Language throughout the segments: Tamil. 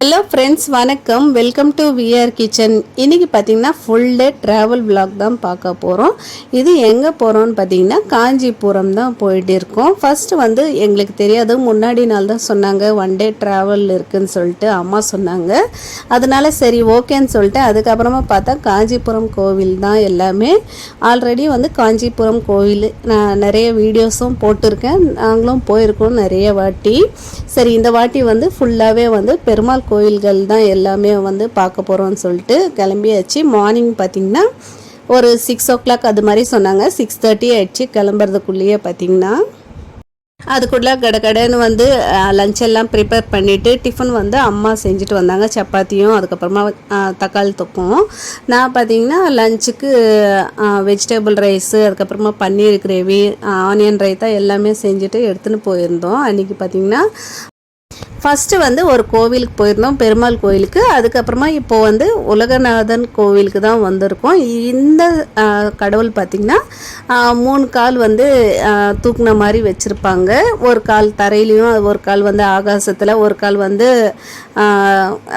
ஹலோ ஃப்ரெண்ட்ஸ் வணக்கம். வெல்கம் டு விஆர் கிச்சன் இன்றைக்கி பார்த்தீங்கன்னா ஃபுல் டே ட்ராவல் vlog தான் பார்க்க போகிறோம் இது எங்கே போகிறோம்னு பார்த்தீங்கன்னா காஞ்சிபுரம் தான் போயிட்டு இருக்கோம். ஃபஸ்ட்டு வந்து எங்களுக்கு தெரியாது முன்னாடி நாள் தான் சொன்னாங்க ஒன் டே ட்ராவல் இருக்குதுன்னு சொல்லிட்டு அம்மா சொன்னாங்க. அதனால சரி ஓகேன்னு சொல்லிட்டு அதுக்கப்புறமா பார்த்தா காஞ்சிபுரம் கோவில் தான் எல்லாமே. ஆல்ரெடி வந்து காஞ்சிபுரம் கோவில் நான் நிறைய வீடியோஸும் போட்டிருக்கேன். நாங்களும் போயிருக்கோம் நிறைய வாட்டி. சரி இந்த வாட்டி வந்து ஃபுல்லாகவே வந்து பெருமாள் கோயில்கள் தான் எல்லாமே வந்து பார்க்க போகிறோம்னு சொல்லிட்டு கிளம்பியாச்சு. மார்னிங் பார்த்திங்கன்னா ஒரு சிக்ஸ் ஓ கிளாக் அது மாதிரி சொன்னாங்க. சிக்ஸ் தேர்ட்டி ஆயிடுச்சு. கிளம்புறதுக்குள்ளேயே பார்த்திங்கன்னா அதுக்குள்ளே கடகடன்னு வந்து லஞ்ச் எல்லாம் ப்ரிப்பேர் பண்ணிவிட்டு டிஃபன் வந்து அம்மா செஞ்சுட்டு வந்தாங்க. சப்பாத்தியும் அதுக்கப்புறமா தக்காளி தொக்கும் நான் பார்த்தீங்கன்னா லஞ்சுக்கு வெஜிடபிள் ரைஸு அதுக்கப்புறமா பன்னீர் கிரேவி ஆனியன் ரைத்தா எல்லாமே செஞ்சுட்டு எடுத்துன்னு போயிருந்தோம். அன்றைக்கி பார்த்தீங்கன்னா ஃபஸ்ட்டு வந்து ஒரு கோவிலுக்கு போயிருந்தோம் பெருமாள் கோவிலுக்கு அதுக்கப்புறமா இப்போ வந்து உலகநாதன் கோவிலுக்கு தான் வந்திருக்கோம். இந்த கடவுள் பார்த்திங்கன்னா மூணு கால் வந்து தூக்குன மாதிரி வச்சுருப்பாங்க. ஒரு கால் தரையிலையும் ஒரு கால் வந்து ஆகாசத்தில் ஒரு கால் வந்து ஆ,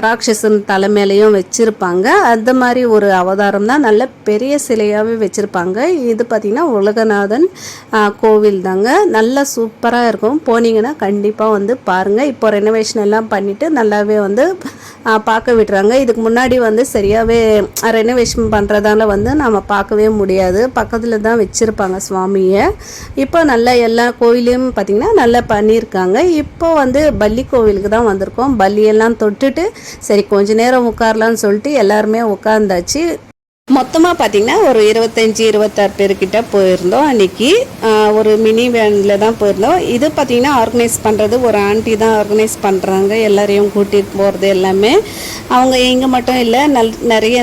ராட்சசன் தலைமையிலையும் வச்சுருப்பாங்க. அந்த மாதிரி ஒரு அவதாரம் தான் நல்ல பெரிய சிலையாகவே வச்சுருப்பாங்க. இது பார்த்திங்கன்னா உலகநாதன் கோவில் தாங்க. நல்லா சூப்பராக இருக்கும். போனீங்கன்னா கண்டிப்பாக வந்து பாருங்கள் இப்போ ரெனோவேஷன் எல்லாம் பண்ணிவிட்டு நல்லாவே வந்து பார்க்க விடுறாங்க இதுக்கு முன்னாடி வந்து சரியாகவே ரெனோவேஷன் பண்ணுறதால வந்து நம்ம பார்க்கவே முடியாது. பக்கத்தில் தான் வச்சுருப்பாங்க சுவாமியை. இப்போ நல்லா எல்லா கோயிலையும் பார்த்திங்கன்னா நல்லா பண்ணியிருக்காங்க. இப்போ வந்து பள்ளி கோவிலுக்கு தான் வந்திருக்கோம். பள்ளியெல்லாம் தொட்டுட்டு சரி கொஞ்ச நேரம் உட்காரலான்னு சொல்லிட்டு எல்லாருமே உட்காந்தாச்சு மொத்தமாக பார்த்தீங்கன்னா ஒரு இருபத்தஞ்சி இருபத்தாறு பேர்கிட்ட போயிருந்தோம் அன்றைக்கி ஒரு மினி வேனில் தான் போயிருந்தோம். இது பார்த்திங்கன்னா ஆர்கனைஸ் பண்ணுறது ஒரு ஆண்டி தான் ஆர்கனைஸ் பண்ணுறாங்க எல்லாரையும் கூட்டிகிட்டு போகிறது எல்லாமே. அவங்க இங்கே மட்டும் இல்லை நல் நிறைய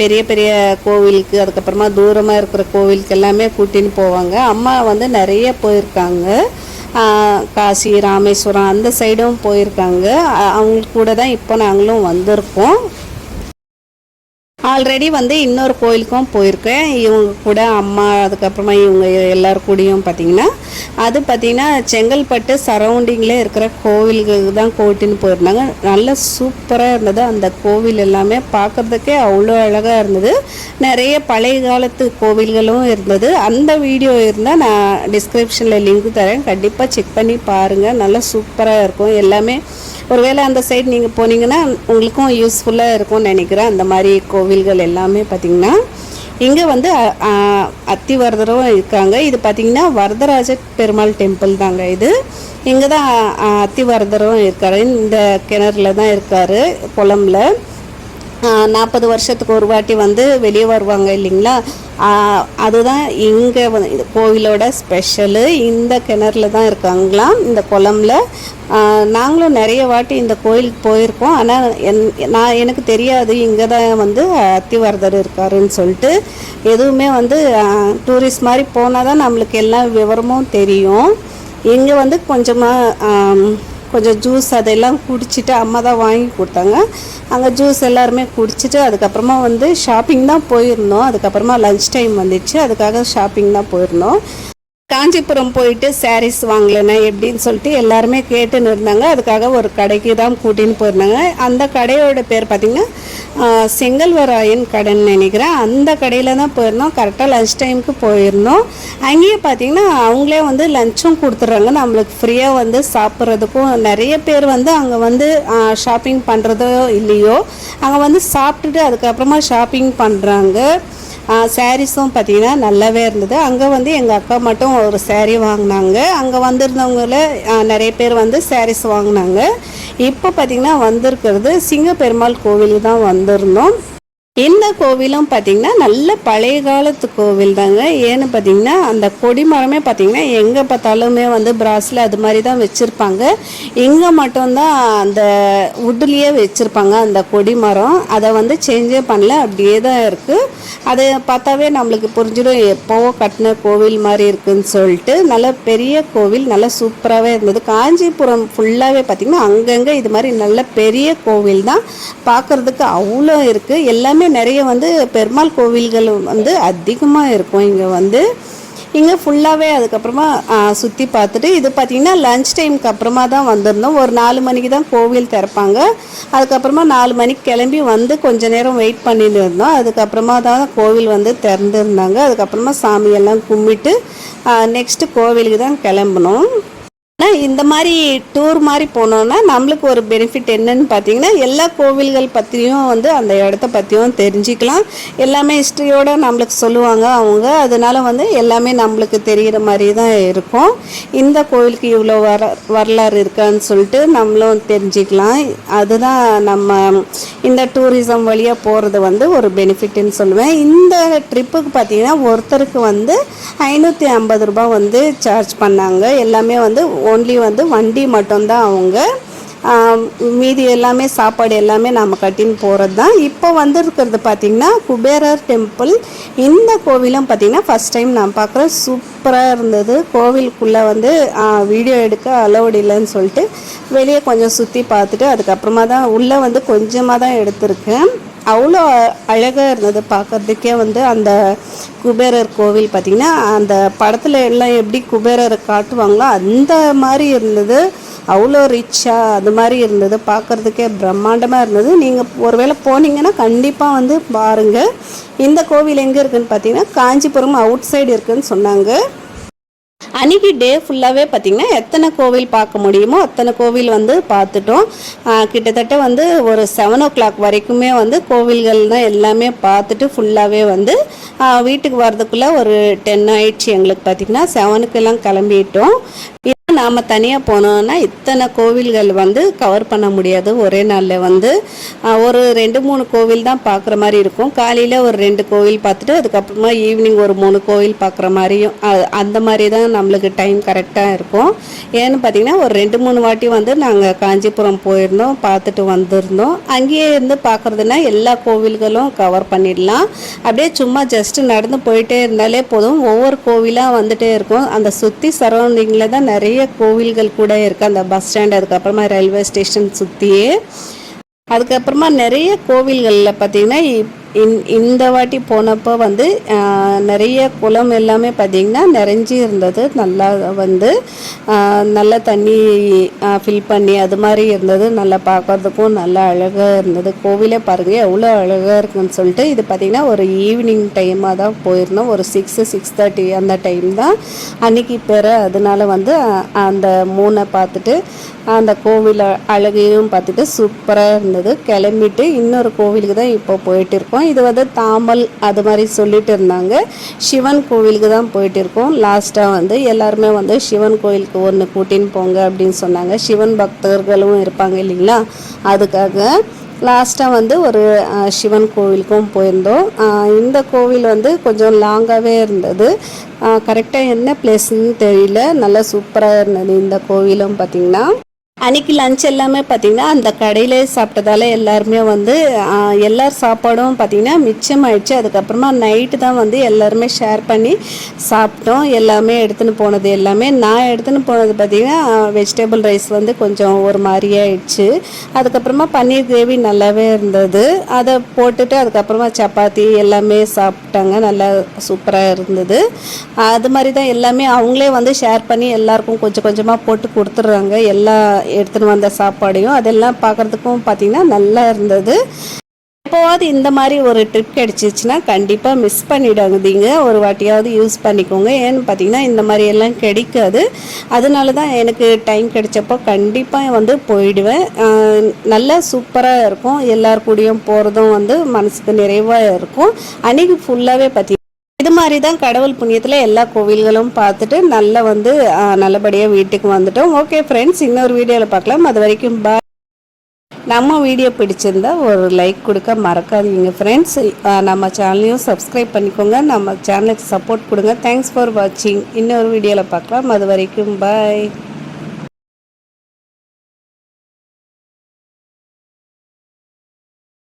பெரிய பெரிய கோவிலுக்கு அதுக்கப்புறமா தூரமாக இருக்கிற கோவிலுக்கு எல்லாமே கூட்டின்னு போவாங்க. அம்மா வந்து நிறைய போயிருக்காங்க. காசி ராமேஸ்வரம் அந்த சைடும் போயிருக்காங்க. அவங்க கூட தான் இப்போ நாங்களும் வந்திருக்கோம். ஆல்ரெடி வந்து இன்னொரு கோயிலுக்கும் போயிருக்கேன். இவங்க கூட அம்மா அதுக்கப்புறமா இவங்க எல்லார் கூடயும் பார்த்தீங்கன்னா அது பார்த்தீங்கன்னா செங்கல்பட்டு சரௌண்டிங்கில் இருக்கிற கோவில்களுக்கு தான் கூட்டின்னு போயிருந்தாங்க. நல்ல சூப்பராக இருந்தது. அந்த கோவில் எல்லாமே பார்க்குறதுக்கே அவ்வளோ அழகாக இருந்தது. நிறைய பழைய காலத்து கோவில்களும் இருந்தது. அந்த வீடியோ இருந்தால் நான் டிஸ்கிரிப்ஷனில் லிங்க் தரேன். கண்டிப்பாக செக் பண்ணி பாருங்கள் நல்லா சூப்பராக இருக்கும். எல்லாமே ஒருவேளை அந்த சைடு நீங்கள் போனீங்கன்னா உங்களுக்கும் யூஸ்ஃபுல்லாக இருக்கும்னு நினைக்கிறேன். அந்த மாதிரி கோவில்கள் எல்லாமே பார்த்திங்கன்னா இங்கே வந்து அத்தி வரதரும் அத்திவரதரும் இருக்காங்க. இது பார்த்திங்கன்னா வரதராஜ பெருமாள் டெம்பிள் தாங்க இது. இங்கே தான் அத்தி அத்திவரதரும் இருக்கார். இந்த கிணறுல தான் இருக்கார் குளம்ல. நாற்பது வருஷத்துக்கு ஒரு வாட்டி வந்து வெளியே வருவாங்க இல்லைங்களா? அதுதான் இங்கே வந்து கோவிலோட ஸ்பெஷலு. இந்த கிணறுல தான் இருக்காங்களாம் இந்த குளம்ல. நாங்களும் நிறைய வாட்டி இந்த கோயிலுக்கு போயிருக்கோம். ஆனால் என் நான் எனக்கு தெரியாது இங்கே தான் வந்து அத்திவரதர் இருக்காருன்னு சொல்லிட்டு. எதுவுமே வந்து டூரிஸ்ட் மாதிரி போனால் தான் நம்மளுக்கு எல்லா விவரமும் தெரியும். இங்கே வந்து கொஞ்சமாக கொஞ்சம் ஜூஸ் அதெல்லாம் குடிச்சிட்டு அம்மா தான் வாங்கி கொடுத்தாங்க. அங்கே ஜூஸ் எல்லாருமே குடிச்சிட்டு அதுக்கப்புறமா வந்து ஷாப்பிங் தான் போயிருந்தோம். அதுக்கப்புறமா லஞ்ச் டைம் வந்துச்சு. அதுக்காக ஷாப்பிங் தான் போயிருந்தோம். காஞ்சிபுரம் போயிட்டு சாரீஸ் வாங்கலைன்னா எப்படின்னு சொல்லிட்டு எல்லாருமே கேட்டுன்னு இருந்தாங்க. அதுக்காக ஒரு கடைக்கு தான் கூட்டின்னு போயிருந்தாங்க. அந்த கடையோட பேர் பார்த்திங்கன்னா செங்கல்வராயன் கடைன்னு நினைக்கிறேன். அந்த கடையில் தான் போயிருந்தோம். கரெக்டாக லஞ்ச் டைமுக்கு போயிருந்தோம். அங்கேயே பார்த்தீங்கன்னா அவங்களே வந்து லஞ்சும் கொடுத்துட்றாங்க. நம்மளுக்கு ஃப்ரீயாக வந்து சாப்பிட்றதுக்கும் நிறைய பேர் வந்து அங்கே வந்து ஷாப்பிங் பண்ணுறதோ இல்லையோ அங்கே வந்து சாப்பிட்டுட்டு அதுக்கப்புறமா ஷாப்பிங் பண்ணுறாங்க சாரீஸும் பார்த்தீங்கன்னா நல்லாவே இருந்தது. அங்கே வந்து எங்கள் அக்கா மட்டும் ஒரு சேரீ வாங்கினாங்க. அங்கே வந்திருந்தவங்கள நிறைய பேர் வந்து சாரீஸ் வாங்கினாங்க. இப்போ பார்த்தீங்கன்னா வந்திருக்கிறது சிங்க பெருமாள் கோவிலுக்கு தான் வந்திருந்தோம். இந்த கோவிலும் பார்த்தீங்கன்னா நல்ல பழைய காலத்து கோவில் தாங்க. ஏன்னு பார்த்தீங்கன்னா அந்த கொடிமரமே பார்த்தீங்கன்னா எங்கே பார்த்தாலுமே வந்து பிராஸில் அது மாதிரி தான் வச்சுருப்பாங்க. இங்கே மட்டும்தான் அந்த உட்லேயே வச்சுருப்பாங்க அந்த கொடிமரம் அதை வந்து சேஞ்சே பண்ணல அப்படியே தான் இருக்குது அது பார்த்தாவே நம்மளுக்கு புரிஞ்சிடும் எப்போவோ கட்டின கோவில் மாதிரி இருக்குன்னு சொல்லிட்டு. நல்ல பெரிய கோவில் நல்ல சூப்பராகவே இருந்தது. காஞ்சிபுரம் ஃபுல்லாகவே பார்த்திங்கன்னா அங்கங்கே இது மாதிரி நல்ல பெரிய கோவில் தான். பார்க்குறதுக்கு அவ்வளோ இருக்குது எல்லாமே நிறைய வந்து பெருமாள் கோவில்கள் வந்து அதிகமாக இருக்கும். இங்கே வந்து இங்கே ஃபுல்லாகவே அதுக்கப்புறமா சுற்றி பார்த்துட்டு இது பார்த்திங்கன்னா லஞ்ச் டைமுக்கு அப்புறமா தான் வந்திருந்தோம். ஒரு நாலு மணிக்கு தான் கோவில் திறப்பாங்க. அதுக்கப்புறமா நாலு மணிக்கு கிளம்பி வந்து கொஞ்ச நேரம் வெயிட் பண்ணிட்டு இருந்தோம். அதுக்கப்புறமா தான் கோவில் வந்து திறந்துருந்தாங்க. அதுக்கப்புறமா சாமியெல்லாம் கும்பிட்டு நெக்ஸ்ட்டு கோவிலுக்கு தான் கிளம்பணும் இந்த மாதிரி டூர் மாதிரி போனோன்னா நம்மளுக்கு ஒரு பெனிஃபிட் என்னன்னு பார்த்தீங்கன்னா எல்லா கோவில்கள் பற்றியும் வந்து அந்த இடத்த பற்றியும் தெரிஞ்சுக்கலாம். எல்லாமே ஹிஸ்ட்ரியோடு நம்மளுக்கு சொல்லுவாங்க அவங்க. அதனால வந்து எல்லாமே நம்மளுக்கு தெரிகிற மாதிரி தான் இருக்கும். இந்த கோவிலுக்கு இவ்வளோ வர வரலாறு இருக்கான்னு சொல்லிட்டு நம்மளும் தெரிஞ்சுக்கலாம். அதுதான் நம்ம இந்த டூரிசம் வழியாக போகிறது வந்து ஒரு பெனிஃபிட்னு சொல்லுவேன். இந்த ட்ரிப்புக்கு பார்த்தீங்கன்னா ஒருத்தருக்கு வந்து ஐநூற்றி ஐம்பது ரூபாய் வந்து சார்ஜ் பண்ணாங்க. எல்லாமே வந்து ஓன்லி வந்து வண்டி மட்டும்தான் அவங்க மீதி எல்லாமே சாப்பாடு எல்லாமே நாம் கட்டின்னு போகிறது தான் இப்போ வந்துருக்கிறது பார்த்திங்கன்னா குபேரர் டெம்பிள் இந்த கோவிலும் பார்த்திங்கன்னா ஃபஸ்ட் டைம் நான் பார்க்குறேன் சூப்பராக இருந்தது. கோவிலுக்குள்ளே வந்து வீடியோ எடுக்க அலோடு இல்லைன்னு சொல்லிட்டு வெளியே கொஞ்சம் சுற்றி பார்த்துட்டு அதுக்கப்புறமா தான் உள்ளே வந்து கொஞ்சமாக தான் எடுத்திருக்கேன். அவ்வளோ அழகாக இருந்தது பார்க்குறதுக்கே வந்து அந்த குபேரர் கோவில் பார்த்திங்கன்னா அந்த படத்தில் எல்லாம் எப்படி குபேரரை காட்டுவாங்களோ அந்த மாதிரி இருந்தது. அவ்வளோ ரிச்சாக அது மாதிரி இருந்தது. பார்க்குறதுக்கே பிரம்மாண்டமாக இருந்தது. நீங்கள் ஒருவேளை போனீங்கன்னா கண்டிப்பாக வந்து பாருங்கள் இந்த கோவில் எங்கே இருக்குதுன்னு பார்த்தீங்கன்னா காஞ்சிபுரம் அவுட் சைடு இருக்குதுன்னு சொன்னாங்க. அன்றைக்கி டே ஃபுல்லாகவே பார்த்திங்கன்னா எத்தனை கோவில் பார்க்க முடியுமோ அத்தனை கோவில் வந்து பார்த்துட்டோம். கிட்டத்தட்ட வந்து ஒரு செவன் ஓ கிளாக் வரைக்குமே வந்து கோவில்கள் தான் எல்லாமே பார்த்துட்டு ஃபுல்லாகவே வந்து வீட்டுக்கு வர்றதுக்குள்ளே ஒரு டென் ஆயிடுச்சு எங்களுக்கு பார்த்திங்கன்னா செவனுக்கெல்லாம் கிளம்பிட்டோம். நாம் தனியாக போனோம்னா இத்தனை கோவில்கள் வந்து கவர் பண்ண முடியாது. ஒரே நாளில் வந்து ஒரு ரெண்டு மூணு கோவில் தான் பார்க்குற மாதிரி இருக்கும். காலையில் ஒரு ரெண்டு கோவில் பார்த்துட்டு அதுக்கப்புறமா ஈவினிங் ஒரு மூணு கோவில் பார்க்குற மாதிரியும் அந்த மாதிரி தான் நம்மளுக்கு டைம் கரெக்டாக இருக்கும். ஏன்னு பார்த்தீங்கன்னா ஒரு ரெண்டு மூணு வாட்டி வந்து நாங்கள் காஞ்சிபுரம் போயிருந்தோம் பார்த்துட்டு வந்திருந்தோம். அங்கேயே இருந்து பார்க்குறதுனா எல்லா கோவில்களும் கவர் பண்ணிடலாம். அப்படியே சும்மா ஜஸ்ட்டு நடந்து போயிட்டே இருந்தாலே போதும். ஒவ்வொரு கோவிலாக வந்துகிட்டே இருக்கும். அந்த சுற்றி சரௌண்டிங்கில் தான் நிறைய கோவில்கள் கூட இருக்குது அந்த பஸ் ஸ்டாண்ட் அதுக்கப்புறமா ரயில்வே ஸ்டேஷன் சுற்றியே அதுக்கப்புறமா நிறைய கோவில்களில் பார்த்திங்கன்னா இந்த வாட்டி போனப்போ வந்து நிறைய குளம் எல்லாமே பார்த்திங்கன்னா நிறைஞ்சி இருந்தது. நல்லா வந்து நல்ல தண்ணி ஃபில் பண்ணி அது மாதிரி இருந்தது. நல்லா பார்க்கறதுக்கும் நல்லா அழகாக இருந்தது. கோவிலே பாருங்கள் எவ்வளோ அழகாக இருக்குன்னு சொல்லிட்டு இது பார்த்திங்கன்னா ஒரு ஈவினிங் டைமாக தான் போயிருந்தோம். ஒரு சிக்ஸு சிக்ஸ் தேர்ட்டி அந்த டைம் தான். அன்றைக்கி பெற அதனால வந்து அந்த மூணை பார்த்துட்டு அந்த கோவில் அழகையும் பார்த்துட்டு சூப்பராக இருந்தது. கிளம்பிட்டு இன்னொரு கோவிலுக்கு தான் இப்போ போயிட்டு இருக்கோம். இது வந்து தாமல் அது மாதிரி சொல்லிட்டு இருந்தாங்க. சிவன் கோவிலுக்கு தான் போயிட்டு இருக்கோம். லாஸ்ட்டாக வந்து எல்லாருமே வந்து சிவன் கோவிலுக்கு ஒன்று கூட்டின்னு போங்க அப்படின்னு சொன்னாங்க. சிவன் பக்தர்களும் இருப்பாங்க இல்லைங்களா? அதுக்காக லாஸ்ட்டாக வந்து ஒரு சிவன் கோவிலுக்கும் போயிருந்தோம். இந்த கோவில் வந்து கொஞ்சம் லாங்காகவே இருந்தது. கரெக்டாக என்ன பிளேஸ்ன்னு தெரியல. நல்லா சூப்பராக இருந்தது இந்த கோவிலும் பார்த்திங்கன்னா. அன்றைக்கி லஞ்ச் எல்லாமே பார்த்திங்கன்னா அந்த கடையிலே சாப்பிட்டதால எல்லாருமே வந்து எல்லார் சாப்பாடும் பார்த்திங்கன்னா மிச்சமாயிடுச்சு அதுக்கப்புறமா நைட்டு தான் வந்து எல்லாருமே ஷேர் பண்ணி சாப்பிட்டோம். எல்லாமே எடுத்துன்னு போனது எல்லாமே. நான் எடுத்துன்னு போனது பார்த்திங்கன்னா வெஜிடபிள் ரைஸ் வந்து கொஞ்சம் ஒரு மாதிரியே ஆயிடுச்சு. அதுக்கப்புறமா பன்னீர் கிரேவி நல்லாவே இருந்தது. அதை போட்டுட்டு அதுக்கப்புறமா சப்பாத்தி எல்லாமே சாப்பிட்டாங்க. நல்லா சூப்பராக இருந்தது. அது மாதிரி தான் எல்லாமே அவங்களே வந்து ஷேர் பண்ணி எல்லாருக்கும் கொஞ்சம் கொஞ்சமாக போட்டு கொடுத்துட்றாங்க. எல்லா எடுத்துன்னு வந்த சாப்பாடையும் அதெல்லாம் பார்க்குறதுக்கும் பார்த்திங்கன்னா நல்லா இருந்தது. எப்போவாவது இந்த மாதிரி ஒரு ட்ரிப் கிடச்சிச்சின்னா கண்டிப்பாக மிஸ் பண்ணிடாதீங்க. ஒரு வாட்டியாவது யூஸ் பண்ணிக்கோங்க. ஏன்னு பார்த்தீங்கன்னா இந்த மாதிரி எல்லாம் கிடைக்காது. அதனால தான் எனக்கு டைம் கிடைச்சப்போ கண்டிப்பாக வந்து போயிடுவேன். நல்லா சூப்பராக இருக்கும். எல்லார் கூடயும் போகிறதும் வந்து மனசுக்கு நிறைவாக இருக்கும். அன்றைக்கி ஃபுல்லாகவே பார்த்தீங்கன்னா இது மாதிரி தான் கடவுள் புண்ணியத்தில் எல்லா கோவில்களும் பார்த்துட்டு நல்லா வந்து நல்லபடியாக வீட்டுக்கு வந்துட்டோம். ஓகே ஃப்ரெண்ட்ஸ் இன்னொரு வீடியோவில் பார்க்கலாம். அது வரைக்கும் பாய் நம்ம வீடியோ பிடிச்சிருந்தா ஒரு லைக் கொடுக்க மறக்காதீங்க ஃப்ரெண்ட்ஸ் நம்ம சேனலையும் சப்ஸ்கிரைப் பண்ணிக்கோங்க. நம்ம சேனலுக்கு சப்போர்ட் கொடுங்க. தேங்க்ஸ் ஃபார் வாட்சிங் இன்னொரு வீடியோவில் பார்க்கலாம். அது வரைக்கும் பாய்